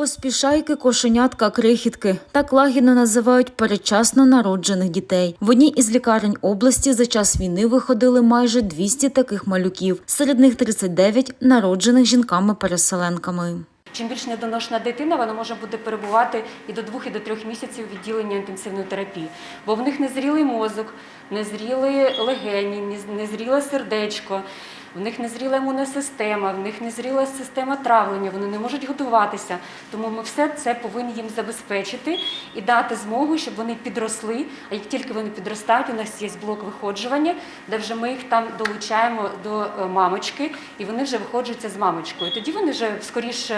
Поспішайки, кошенятка, крихітки так лагідно називають передчасно народжених дітей. В одній із лікарень області за час війни виходили майже 200 таких малюків. Серед них 39 народжених жінками-переселенками. Чим більш недоношена дитина, вона може буде перебувати і до двох, і до трьох місяців відділення інтенсивної терапії, бо в них незрілий мозок, незріли легені, нез- незріле сердечко, в них незріла імунна система, в них незріла система травлення, вони не можуть годуватися. Тому ми все це повинні їм забезпечити і дати змогу, щоб вони підросли. А як тільки вони підростають, у нас є блок виходжування, де вже ми їх там долучаємо до е, мамочки, і вони вже виходжуються з мамочкою. Тоді вони вже скоріше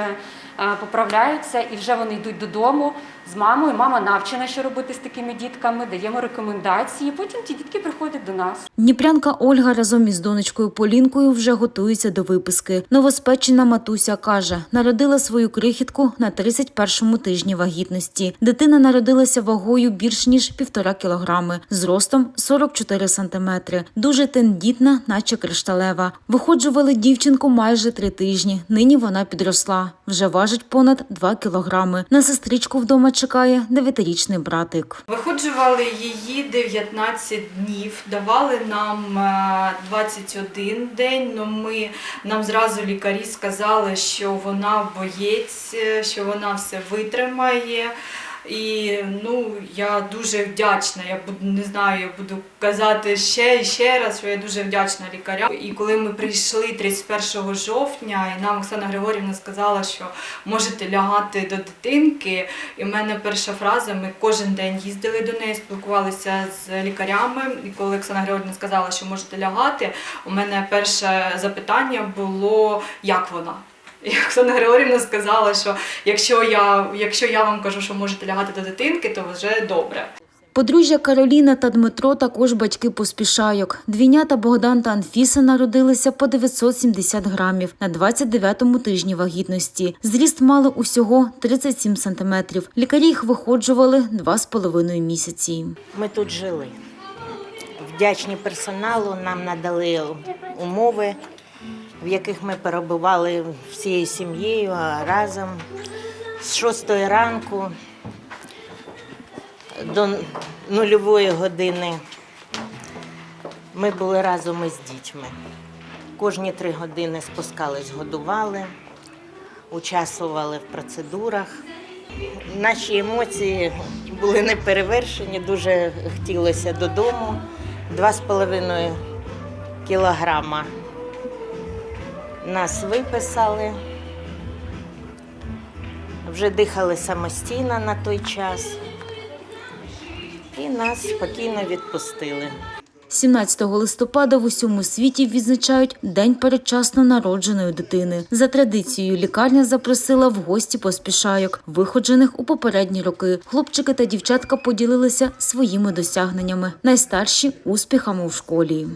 е, поправляються і вже вони йдуть додому з мамою. Мама навчена, що робити з такими дітками, даємо рекомендації. Потім ті дітки приходять до нас. Дніпрянка Ольга разом із донечкою Полінкою вже готується до виписки. Новоспечена матуся каже, народила свою крихітку на 31-му тижні вагітності. Дитина народилася вагою більш ніж півтора кілограми, зростом 44 сантиметри. Дуже тендітна, наче кришталева. Виходжували дівчинку майже три тижні. Нині вона підросла. Вже важить понад 2 кілограми. На сестричку вдома чекає дев'ятирічний братик. Виходжували її 19 днів, давали нам е, 21 день. Але ми нам зразу лікарі сказали, що вона боєць, е, що вона все витримає. І ну я дуже вдячна. Я буду не знаю, я буду казати ще і ще раз, що я дуже вдячна лікарям. І коли ми прийшли 31 жовтня, і нам Оксана Григорівна сказала, що можете лягати до дитинки. І в мене перша фраза: ми кожен день їздили до неї, спілкувалися з лікарями. І коли Оксана Григорівна сказала, що можете лягати, у мене перше запитання було, як вона. І Оксана Григорівна сказала, що якщо я, якщо я вам кажу, що можете лягати до дитинки, то вже добре. Подружжя Кароліна та Дмитро також батьки поспішайок. Двійнята Богдан та Анфіса народилися по 970 грамів на 29-му тижні вагітності. Зріст мали усього 37 сантиметрів. Лікарі їх виходжували два з половиною місяці. Ми тут жили. Вдячні персоналу, нам надали умови, в яких ми перебували всією сім'єю разом з 6 ранку до нульової години. Ми були разом із дітьми. Кожні три години спускались, годували, участвували в процедурах. Наші емоції були неперевершені, дуже хотілося додому. Два з половиною кілограма нас виписали. Вже дихали самостійно на той час і нас спокійно відпустили. 17 листопада в усьому світі відзначають День передчасно народженої дитини. За традицією лікарня запросила в гості поспішайок, виходжених у попередні роки. Хлопчики та дівчатка поділилися своїми досягненнями, найстарші успіхами у школі.